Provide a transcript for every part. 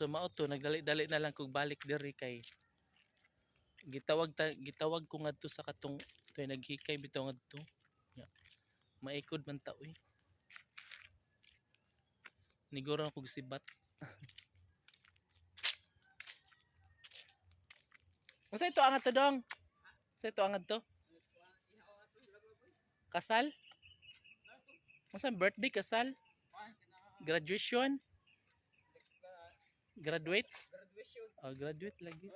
So mao nagdali-dali na lang kog balik diri kay gitawag ta, gitawag ko ngadto sa katong toy naghikay bitaw ngadto. Ya. Maikod man ta uy. Niguro na kog sibat. Unsa ito angat to dong? Unsa ito angat to? Kasal? Unsa birthday kasal? Graduation? Graduate? Graduation. Oh, graduate lagi.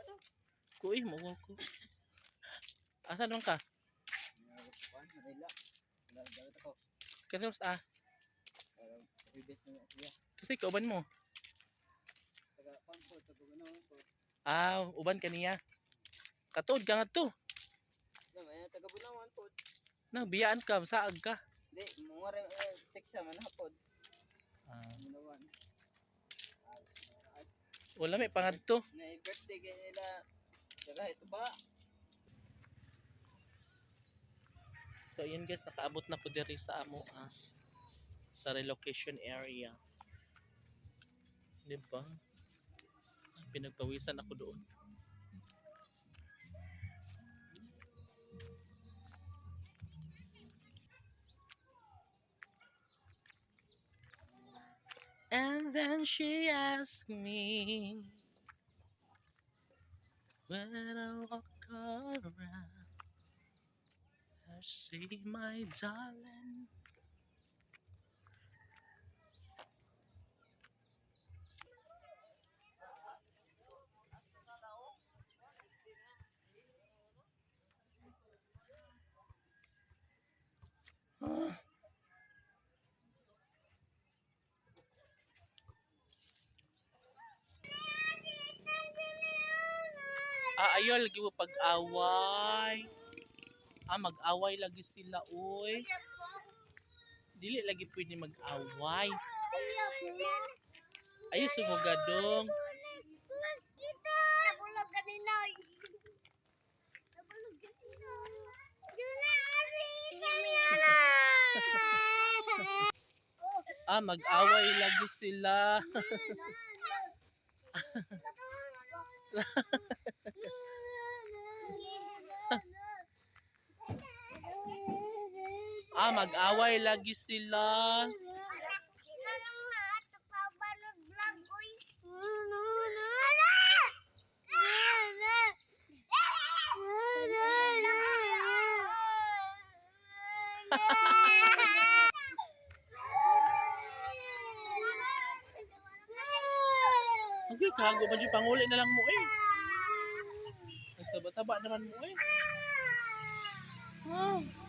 Kuy mo ko. Asa naman ka? Kasi ah, na siya. kasi kauban mo. Ah, uban kaniya. Katuod ka nga to. Na, biyaan ka, saag ka. Di, mga rin, eh, teksa man hapon. Ah. Wala may pangadto. Na birthday kay nila. Taga ito ba? So, yun guys, nakaabot na ko diri sa amo ah, sa relocation area. Di ba? Pinagpawisan ako doon. Then she asked me when I walk around. I say, my darling. Ah, ayaw lagi mo pag-away. Ah, mag-away lagi sila, oy. Dili lagi pwede mag-away. Ayaw sumugadong. Ah, mag-away lagi sila. Ah, mag-away lagi sila. Okay, kago ba dyan? Panguli na lang mo eh. Nagtaba-taba naman mo eh. Ah.